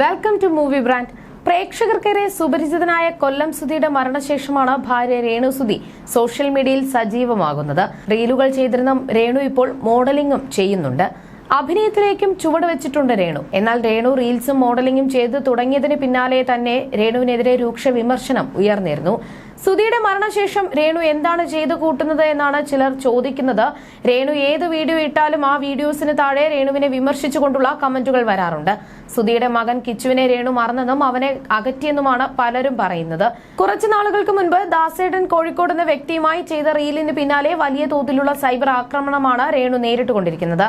Welcome to movie brand പ്രേക്ഷകർക്കേറെ സുപരിചിതനായ കൊല്ലം സുധിയുടെ മരണശേഷമാണ് ഭാര്യ രേണു സുധി സോഷ്യൽ മീഡിയയിൽ സജീവമാകുന്നത്. റീലുകൾ ചെയ്തിരുന്ന രേണു ഇപ്പോൾ മോഡലിംഗും ചെയ്യുന്നുണ്ട്. അഭിനയത്തിലേക്കും ചുവട് വെച്ചിട്ടുണ്ട് രേണു. എന്നാൽ രേണു റീൽസും മോഡലിംഗും ചെയ്ത് തുടങ്ങിയതിന് പിന്നാലെ തന്നെ രേണുവിനെതിരെ രൂക്ഷ വിമർശനം ഉയർന്നിരുന്നു. സുധിയുടെ മരണശേഷം രേണു എന്താണ് ചെയ്തു കൂട്ടുന്നത് എന്നാണ് ചിലർ ചോദിക്കുന്നത്. രേണു ഏത് വീഡിയോ ഇട്ടാലും ആ വീഡിയോസിന് താഴെ രേണുവിനെ വിമർശിച്ചുകൊണ്ടുള്ള കമന്റുകൾ വരാറുണ്ട്. സുധിയുടെ മകൻ കിച്ചുവിനെ രേണു മറന്നെന്നും അവനെ അകറ്റിയെന്നുമാണ് പലരും പറയുന്നത്. കുറച്ചു നാളുകൾക്ക് മുൻപ് ദാസേടൻ കോഴിക്കോട് എന്ന വ്യക്തിയുമായി ചെയ്ത റീലിന് പിന്നാലെ വലിയ തോതിലുള്ള സൈബർ ആക്രമണമാണ് രേണു നേരിട്ടുകൊണ്ടിരിക്കുന്നത്.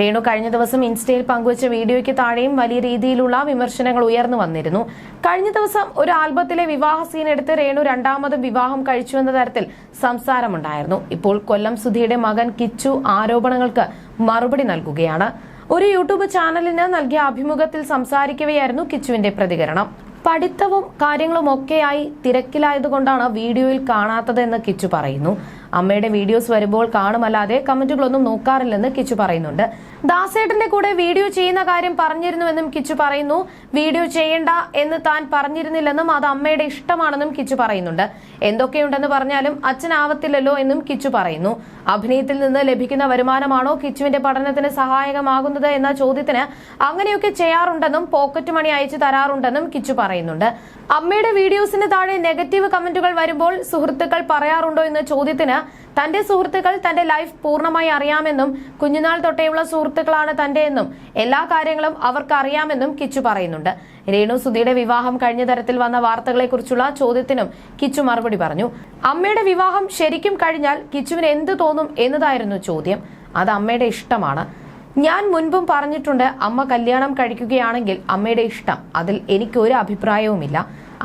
രേണു കഴിഞ്ഞ ദിവസം ഇൻസ്റ്റയിൽ പങ്കുവച്ച വീഡിയോയ്ക്ക് താഴെയും വലിയ രീതിയിലുള്ള വിമർശനങ്ങൾ ഉയർന്നു വന്നിരുന്നു. കഴിഞ്ഞ ദിവസം ഒരു ആൽബത്തിലെ വിവാഹ സീൻ എടുത്ത് രേണു രണ്ടാമതും വിവാഹം കഴിച്ചുവെന്ന തരത്തിൽ സംസാരമുണ്ടായിരുന്നു. ഇപ്പോൾ കൊല്ലം സുധിയുടെ മകൻ കിച്ചു ആരോപണങ്ങൾക്ക് മറുപടി നൽകുകയാണ്. ഒരു യൂട്യൂബ് ചാനലിന് നൽകിയ അഭിമുഖത്തിൽ സംസാരിക്കവെയായിരുന്നു കിച്ചുവിന്റെ പ്രതികരണം. പഠിത്തവും കാര്യങ്ങളും ഒക്കെയായി തിരക്കിലായതുകൊണ്ടാണ് വീഡിയോയിൽ കാണാത്തതെന്ന് കിച്ചു പറയുന്നു. അമ്മയുടെ വീഡിയോസ് വരുമ്പോൾ കാണുമല്ലാതെ കമന്റുകളൊന്നും നോക്കാറില്ലെന്ന് കിച്ചു പറയുന്നുണ്ട്. ദാസേട്ടന്റെ കൂടെ വീഡിയോ ചെയ്യുന്ന കാര്യം പറഞ്ഞിരുന്നുവെന്നും കിച്ചു പറയുന്നു. വീഡിയോ ചെയ്യണ്ട എന്ന് താൻ പറഞ്ഞിരുന്നില്ലെന്നും അത് അമ്മയുടെ ഇഷ്ടമാണെന്നും കിച്ചു പറയുന്നുണ്ട്. എന്തൊക്കെയുണ്ടെന്ന് പറഞ്ഞാലും അച്ഛനാവത്തില്ലല്ലോ എന്നും കിച്ചു പറയുന്നു. അഭിനയത്തിൽ നിന്ന് ലഭിക്കുന്ന വരുമാനമാണോ കിച്ചുവിന്റെ പഠനത്തിന് സഹായകമാകുന്നത് എന്ന ചോദ്യത്തിന് അങ്ങനെയൊക്കെ ചെയ്യാറുണ്ടെന്നും പോക്കറ്റ് മണി അയച്ചു തരാറുണ്ടെന്നും കിച്ചു പറയുന്നുണ്ട്. അമ്മയുടെ വീഡിയോസിന് താഴെ നെഗറ്റീവ് കമന്റുകൾ വരുമ്പോൾ സുഹൃത്തുക്കൾ പറയാറുണ്ടോ എന്ന ചോദ്യത്തിന് തന്റെ സുഹൃത്തുക്കൾ തന്റെ ലൈഫ് പൂർണമായി അറിയാമെന്നും കുഞ്ഞുനാൾ തൊട്ടേയുള്ള സുഹൃത്തുക്കളാണ് തന്റെ എന്നും എല്ലാ കാര്യങ്ങളും അവർക്ക് അറിയാമെന്നും കിച്ചു പറയുന്നുണ്ട്. രേണു സുധിയുടെ വിവാഹം കഴിഞ്ഞ തരത്തിൽ വന്ന വാർത്തകളെക്കുറിച്ചുള്ള ചോദ്യത്തിനും കിച്ചു മറുപടി പറഞ്ഞു. അമ്മയുടെ വിവാഹം ശരിക്കും കഴിഞ്ഞാൽ കിച്ചുവിന് എന്ത് തോന്നും എന്നതായിരുന്നു ചോദ്യം. അത് അമ്മയുടെ ഇഷ്ടമാണ്. ഞാൻ മുൻപും പറഞ്ഞിട്ടുണ്ട് അമ്മ കല്യാണം കഴിക്കുകയാണെങ്കിൽ അമ്മയുടെ ഇഷ്ടം. അതിൽ എനിക്ക് ഒരു അഭിപ്രായവുമില്ല.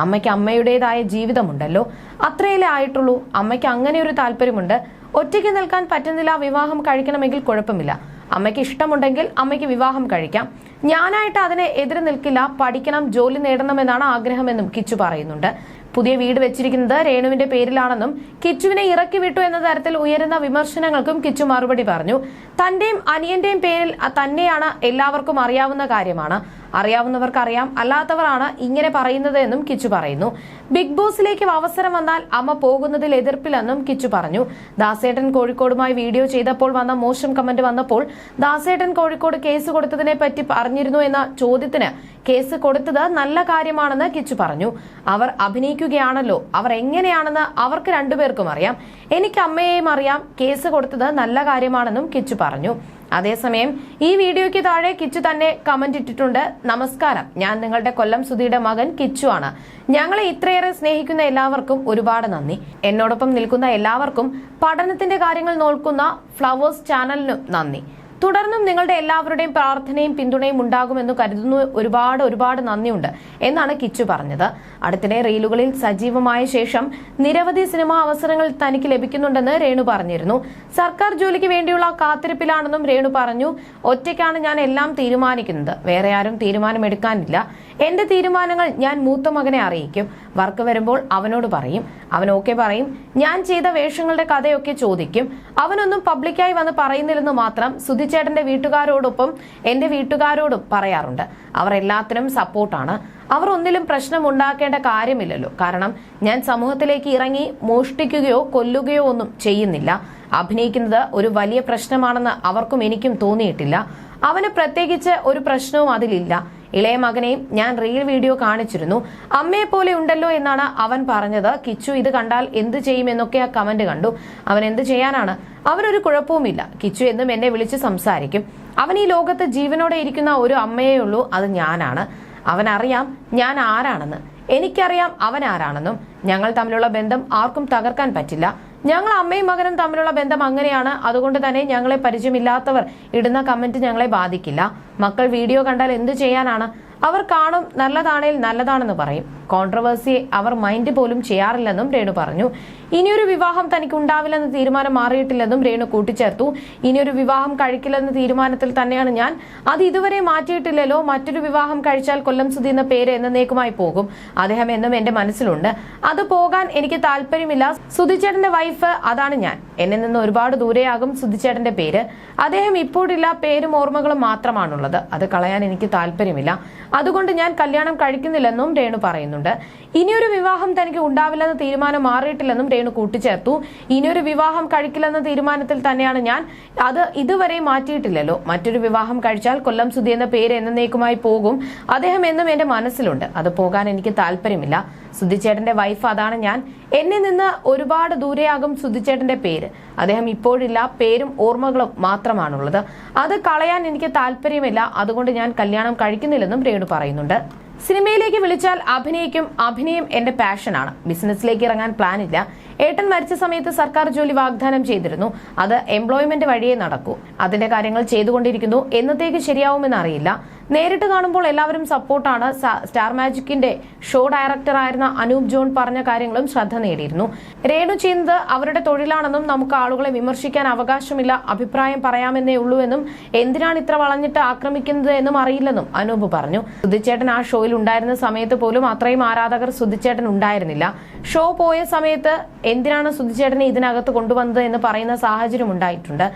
അമ്മയ്ക്ക് അമ്മയുടേതായ ജീവിതമുണ്ടല്ലോ. അത്രയല്ലേ ആയിട്ടുള്ളൂ. അമ്മയ്ക്ക് അങ്ങനെ ഒരു താല്പര്യമുണ്ട്. ഒറ്റയ്ക്ക് നിൽക്കാൻ പറ്റുന്നില്ല വിവാഹം കഴിക്കണമെങ്കിൽ കുഴപ്പമില്ല. അമ്മയ്ക്ക് ഇഷ്ടമുണ്ടെങ്കിൽ അമ്മയ്ക്ക് വിവാഹം കഴിക്കാം. ഞാനായിട്ട് അതിനെ എതിര് നിൽക്കില്ല. പഠിക്കണം ജോലി നേടണമെന്നാണ് ആഗ്രഹമെന്നും കിച്ചു പറയുന്നുണ്ട്. പുതിയ വീട് വെച്ചിരിക്കുന്നത് രേണുവിന്റെ പേരിലാണെന്നും കിച്ചുവിനെ ഇറക്കി വിട്ടു എന്ന തരത്തിൽ ഉയരുന്ന വിമർശനങ്ങൾക്കും കിച്ചു മറുപടി പറഞ്ഞു. തന്റെയും അനിയന്റെയും പേരിൽ തന്നെയാണ് എല്ലാവർക്കും അറിയാവുന്ന കാര്യമാണ്. അറിയാവുന്നവർക്ക് അറിയാം അല്ലാത്തവരാണ് ഇങ്ങനെ പറയുന്നത് എന്നും കിച്ചു പറയുന്നു. ബിഗ് ബോസിലേക്ക് അവസരം വന്നാൽ അമ്മ പോകുന്നതിൽ എതിർപ്പില്ലെന്നും കിച്ചു പറഞ്ഞു. ദാസേട്ടൻ കോഴിക്കോടുമായി വീഡിയോ ചെയ്തപ്പോൾ വന്ന മോശം കമന്റ് വന്നപ്പോൾ ദാസേട്ടൻ കോഴിക്കോട് കേസ് കൊടുത്തതിനെ പറ്റി പറഞ്ഞിരുന്നു എന്ന ചോദ്യത്തിന് കേസ് കൊടുത്തത് നല്ല കാര്യമാണെന്ന് കിച്ചു പറഞ്ഞു. അവർ അഭിനയിക്കുകയാണല്ലോ അവർ എങ്ങനെയാണെന്ന് അവർക്ക് രണ്ടുപേർക്കും അറിയാം. എനിക്ക് അമ്മയെയും അറിയാം. കേസ് കൊടുത്തത് നല്ല കാര്യമാണെന്നും കിച്ചു പറഞ്ഞു. അതേസമയം ഈ വീഡിയോയ്ക്ക് താഴെ കിച്ചു തന്നെ കമന്റ് ഇട്ടിട്ടുണ്ട്. നമസ്കാരം. ഞാൻ നിങ്ങളുടെ കൊല്ലം സുധിയുടെ മകൻ കിച്ചു ആണ്. ഞങ്ങളെ ഇത്രയേറെ സ്നേഹിക്കുന്ന എല്ലാവർക്കും ഒരുപാട് നന്ദി. എന്നോടൊപ്പം നിൽക്കുന്ന എല്ലാവർക്കും പഠനത്തിന്റെ കാര്യങ്ങൾ നോക്കുന്ന ഫ്ലവേഴ്സ് ചാനലിനും നന്ദി. തുടർന്നും നിങ്ങളുടെ എല്ലാവരുടെയും പ്രാർത്ഥനയും പിന്തുണയും ഉണ്ടാകുമെന്ന് കരുതുന്നു. ഒരുപാട് ഒരുപാട് നന്ദിയുണ്ട് എന്നാണ് കിച്ചു പറഞ്ഞത്. അടുത്തിടെ റീലുകളിൽ സജീവമായ ശേഷം നിരവധി സിനിമാ അവസരങ്ങൾ തനിക്ക് ലഭിക്കുന്നുണ്ടെന്ന് രേണു പറഞ്ഞിരുന്നു. സർക്കാർ ജോലിക്ക് വേണ്ടിയുള്ള കാത്തിരിപ്പിലാണെന്നും രേണു പറഞ്ഞു. ഒറ്റയ്ക്കാണ് ഞാൻ എല്ലാം തീരുമാനിക്കുന്നത്. വേറെ ആരും തീരുമാനമെടുക്കാനില്ല. എന്റെ തീരുമാനങ്ങൾ ഞാൻ മൂത്ത മകനെ അറിയിക്കും. വർക്ക് വരുമ്പോൾ അവനോട് പറയും. അവൻ ഓക്കെ പറയും. ഞാൻ ചെയ്ത വേഷങ്ങളുടെ കഥയൊക്കെ ചോദിക്കും. അവനൊന്നും പബ്ലിക്കായി വന്ന് പറയുന്നില്ലെന്ന് മാത്രം സുധിച്ചേട്ടന്റെ വീട്ടുകാരോടൊപ്പം എന്റെ വീട്ടുകാരോടും പറയാറുണ്ട്. അവർ എല്ലാത്തിനും സപ്പോർട്ടാണ്. അവർ ഒന്നിലും പ്രശ്നം ഉണ്ടാക്കേണ്ട കാര്യമില്ലല്ലോ. കാരണം ഞാൻ സമൂഹത്തിലേക്ക് ഇറങ്ങി മോഷ്ടിക്കുകയോ കൊല്ലുകയോ ഒന്നും ചെയ്യുന്നില്ല. അഭിനയിക്കുന്നത് ഒരു വലിയ പ്രശ്നമാണെന്ന് അവർക്കും എനിക്കും തോന്നിയിട്ടില്ല. അവന് പ്രത്യേകിച്ച് ഒരു പ്രശ്നവും അതിലില്ല. ഇളയ മകനെയും ഞാൻ റീൽ വീഡിയോ കാണിച്ചിരുന്നു. അമ്മയെ പോലെ ഉണ്ടല്ലോ എന്നാണ് അവൻ പറഞ്ഞത്. കിച്ചു ഇത് കണ്ടാൽ എന്ത് ചെയ്യുമെന്നൊക്കെ ആ കമന്റ് കണ്ടു. അവൻ എന്ത് ചെയ്യാനാണ്? അവനൊരു കുഴപ്പവുമില്ല. കിച്ചു എന്നും എന്നെ വിളിച്ച് സംസാരിക്കും. അവൻ ഈ ലോകത്ത് ജീവനോടെ ഇരിക്കുന്ന ഒരു അമ്മയേ ഉള്ളൂ. അത് ഞാനാണ്. അവനറിയാം ഞാൻ ആരാണെന്ന്. എനിക്കറിയാം അവൻ ആരാണെന്നും. ഞങ്ങൾ തമ്മിലുള്ള ബന്ധം ആർക്കും തകർക്കാൻ പറ്റില്ല. ഞങ്ങൾ അമ്മയും മകനും തമ്മിലുള്ള ബന്ധം അങ്ങനെയാണ്. അതുകൊണ്ട് തന്നെ ഞങ്ങളെ പരിചയമില്ലാത്തവർ ഇടുന്ന കമന്റ് ഞങ്ങളെ ബാധിക്കില്ല. മക്കൾ വീഡിയോ കണ്ടാൽ എന്തു ചെയ്യാനാണ്? അവർ കാണും നല്ലതാണേൽ നല്ലതാണെന്ന് പറയും. കോൺട്രവേഴ്സി അവർ മൈൻഡ് പോലും ചെയ്യാറില്ലെന്നും രേണു പറഞ്ഞു. ഇനിയൊരു വിവാഹം തനിക്ക് ഉണ്ടാവില്ലെന്ന തീരുമാനം മാറിയിട്ടില്ലെന്നും രേണു കൂട്ടിച്ചേർത്തു. ഇനിയൊരു വിവാഹം കഴിക്കില്ലെന്ന തീരുമാനത്തിൽ തന്നെയാണ് ഞാൻ. അത് ഇതുവരെ മാറ്റിയിട്ടില്ലല്ലോ. മറ്റൊരു വിവാഹം കഴിച്ചാൽ കൊല്ലം സുധി എന്ന പേര് എന്നേക്കുമായി പോകും. അദ്ദേഹം എന്നും എന്റെ മനസ്സിലുണ്ട്. അത് പോകാൻ എനിക്ക് താല്പര്യമില്ല. സുധിച്ചേട്ടന്റെ വൈഫ് അതാണ് ഞാൻ. എന്നെ നിന്ന് ഒരുപാട് ദൂരെയാകും സുധിച്ചേട്ടന്റെ പേര്. അദ്ദേഹം ഇപ്പോഴില്ല പേരും ഓർമ്മകളും മാത്രമാണുള്ളത്. അത് കളയാൻ എനിക്ക് താല്പര്യമില്ല. അതുകൊണ്ട് ഞാൻ കല്യാണം കഴിക്കുന്നില്ലെന്നും രേണു പറയുന്നുണ്ട്. ഇനിയൊരു വിവാഹം തനിക്ക് ഉണ്ടാവില്ലെന്ന തീരുമാനം മാറിയിട്ടില്ലെന്നും രേണു കൂട്ടിച്ചേർത്തു. ഇനിയൊരു വിവാഹം കഴിക്കില്ലെന്ന തീരുമാനത്തിൽ തന്നെയാണ് ഞാൻ. അത് ഇതുവരെ മാറ്റിയിട്ടില്ലല്ലോ. മറ്റൊരു വിവാഹം കഴിച്ചാൽ കൊല്ലം സുധി എന്ന പേര് എന്നേക്കുമായി പോകും. അദ്ദേഹം എന്നും എന്റെ മനസ്സിലുണ്ട്. അത് പോകാൻ എനിക്ക് താല്പര്യമില്ല. സുധിച്ചേട്ടന്റെ വൈഫ് അതാണ് ഞാൻ. എന്നിൽ നിന്ന് ഒരുപാട് ദൂരെയാകും സുധിച്ചേട്ടന്റെ പേര്. അദ്ദേഹം ഇപ്പോഴില്ല പേരും ഓർമ്മകളും മാത്രമാണുള്ളത്. അത് കളയാൻ എനിക്ക് താല്പര്യമില്ല. അതുകൊണ്ട് ഞാൻ കല്യാണം കഴിക്കുന്നില്ലെന്നും രേണു പറയുന്നുണ്ട്. സിനിമയിലേക്ക് വിളിച്ചാൽ അഭിനയിക്കും. അഭിനയം എന്റെ പാഷനാണ് ബിസിനസ്സിലേക്ക് ഇറങ്ങാൻ പ്ലാൻ ഇല്ല. ഏട്ടൻ മരിച്ച സമയത്ത് സർക്കാർ ജോലി വാഗ്ദാനം ചെയ്തിരുന്നു. അത് എംപ്ലോയ്മെന്റ് വഴിയേ നടക്കൂ. അതിന്റെ കാര്യങ്ങൾ ചെയ്തുകൊണ്ടിരിക്കുന്നു. എന്നത്തേക്ക് ശരിയാവുമെന്ന് അറിയില്ല. നേരിട്ട് കാണുമ്പോൾ എല്ലാവരും സപ്പോർട്ടാണ്. സ്റ്റാർ മാജിക്കിന്റെ ഷോ ഡയറക്ടർ ആയിരുന്ന അനൂപ് ജോൺ പറഞ്ഞ കാര്യങ്ങളും ശ്രദ്ധ നേടിയിരുന്നു. രേണു ചെയ്യുന്നത് അവരുടെ തൊഴിലാണെന്നും നമുക്ക് ആളുകളെ വിമർശിക്കാൻ അവകാശമില്ല അഭിപ്രായം പറയാമെന്നേ ഉള്ളൂവെന്നും എന്തിനാണ് ഇത്ര വളഞ്ഞിട്ട് ആക്രമിക്കുന്നത് എന്നും അറിയില്ലെന്നും അനൂപ് പറഞ്ഞു. സുധിച്ചേട്ടൻ ആ ഷോയിൽ ഉണ്ടായിരുന്ന സമയത്ത് പോലും അത്രയും ആരാധകർ സുധിച്ചേട്ടൻ ഉണ്ടായിരുന്നില്ല. ഷോ പോയ സമയത്ത് എന്തിനാണ് സുധിച്ചേട്ടനെ ഇതിനകത്ത് കൊണ്ടുവന്നത് എന്ന് പറയുന്ന സാഹചര്യം ഉണ്ടായിട്ടുണ്ട്.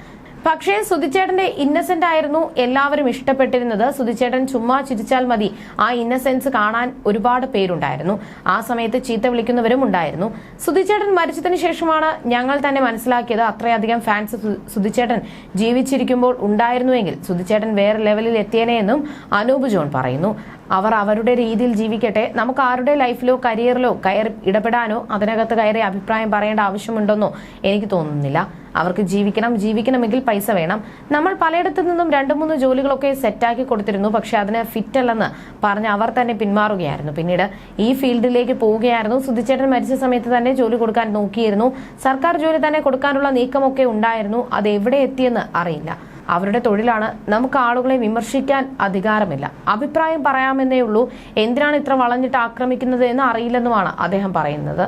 പക്ഷേ സുധിച്ചേട്ടന്റെ ഇന്നസെന്റ് ആയിരുന്നു എല്ലാവരും ഇഷ്ടപ്പെട്ടിരുന്നത്. സുധിച്ചേട്ടൻ ചുമ്മാ ചിരിച്ചാൽ മതി. ആ ഇന്നസെൻസ് കാണാൻ ഒരുപാട് പേരുണ്ടായിരുന്നു. ആ സമയത്ത് ചീത്ത വിളിക്കുന്നവരും ഉണ്ടായിരുന്നു. സുധിച്ചേട്ടൻ മരിച്ചതിന് ശേഷമാണ് ഞങ്ങൾ തന്നെ മനസ്സിലാക്കിയത്. അത്രയധികം ഫാൻസ് സുധിച്ചേട്ടൻ ജീവിച്ചിരിക്കുമ്പോൾ ഉണ്ടായിരുന്നുവെങ്കിൽ സുധിച്ചേട്ടൻ വേറെ ലെവലിൽ എത്തിയേനെ എന്നും അനൂപ് ജോൺ പറയുന്നു. അവർ അവരുടെ രീതിയിൽ ജീവിക്കട്ടെ. നമുക്ക് ആരുടെ ലൈഫിലോ കരിയറിലോ കയറി ഇടപെടാനോ അതിനകത്ത് കയറി അഭിപ്രായം പറയേണ്ട ആവശ്യമുണ്ടെന്നോ എനിക്ക് തോന്നുന്നില്ല. അവർക്ക് ജീവിക്കണം ജീവിക്കണമെങ്കിൽ പൈസ വേണം. നമ്മൾ പലയിടത്തു നിന്നും രണ്ട് മൂന്ന് ജോലികളൊക്കെ സെറ്റാക്കി കൊടുത്തിരുന്നു. പക്ഷെ അതിന് ഫിറ്റ് അല്ലെന്ന് പറഞ്ഞ് അവർ തന്നെ പിന്മാറുകയായിരുന്നു. പിന്നീട് ഈ ഫീൽഡിലേക്ക് പോവുകയായിരുന്നു. സുധിച്ചേട്ടൻ മരിച്ച സമയത്ത് തന്നെ ജോലി കൊടുക്കാൻ നോക്കിയിരുന്നു. സർക്കാർ ജോലി തന്നെ കൊടുക്കാനുള്ള നീക്കമൊക്കെ ഉണ്ടായിരുന്നു. അത് എവിടെ എത്തിയെന്ന് അറിയില്ല. അവരുടെ തൊഴിലാണ് നമുക്ക് ആളുകളെ വിമർശിക്കാൻ അധികാരമില്ല. അഭിപ്രായം പറയാമെന്നേ ഉള്ളൂ. എന്തിനാണ് ഇത്ര വളഞ്ഞിട്ട് ആക്രമിക്കുന്നത് എന്ന് അറിയില്ലെന്നുമാണ് അദ്ദേഹം പറയുന്നത്.